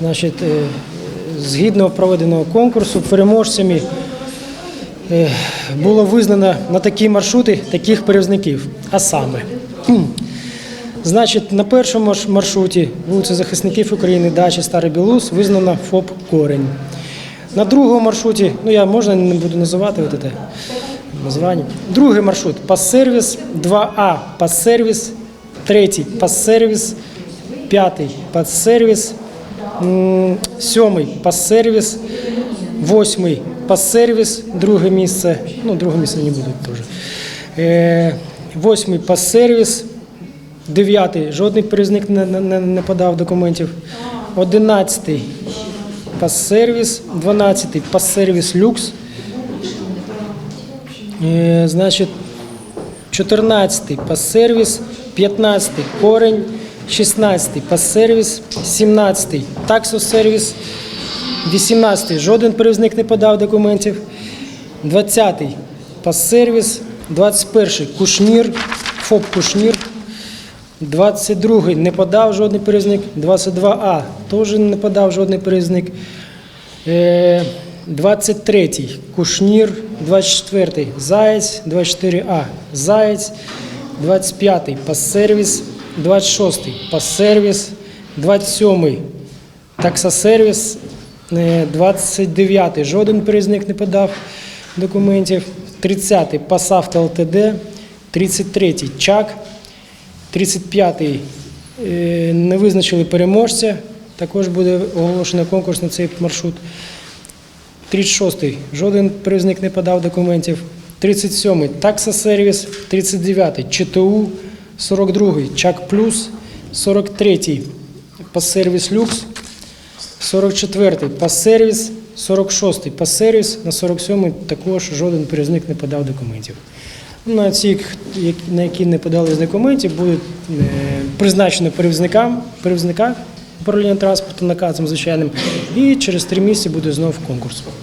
Значить, е, згідно проведеного конкурсу, переможцями е, було визнано на такі маршрути таких перевізників. А саме, значить, на першому маршруті вулиця Захисників України, дача Старий Білус, визнано ФОП Корень. На другому маршруті, ну я можна не буду називати от це названня. Другий маршрут пас-сервіс, 2А пас-сервіс, третій пас-сервіс, п'ятий пас-сервіс, сьомий пас-сервіс, восьмий пас-сервіс, друге місце, ну друге місце не буде теж. Е, восьмий пас-сервіс, дев'ятий жодний перевізник не, не, не подав документів. Одинадцятий пас-сервіс, дванадцятий пас-сервіс люкс. Е, Значить, 14 пас-сервіс, 15 корень, 16 пас-сервіс, 17 таксосервіс, 18 жоден перевізник не подав документів, 20 пас-сервіс, 21 кушнір, ФОП Кушнір, 22 не подав жодний перевізник, 22А теж не подав жодний перевізник. Е, 23-й Кушнір, 24-й Заєць, 24А Заєць, 25-й Пассервіс, 26-й Пассервіс, 27-й Таксосервіс, е, 29-й жоден перевізник не подав документів, 30-й Пасавто ЛТД, 33-й Чак, 35-й е, не визначили переможця. Також буде оголошено конкурс на цей маршрут. 36-й жоден перевізник не подав документів. 37-й таксосервіс, 39-й ЧТУ, 42-й Чак Плюс, 43-й Пассервіс Люкс, 44-й Пассервіс, 46-й Пассервіс, на 47-й також жоден перевізник не подав документів. На ці, на які не подали документів, будуть е, призначені перевізникам, перевізника управління транспорту наказом звичайним, і через три місяці буде знову конкурс.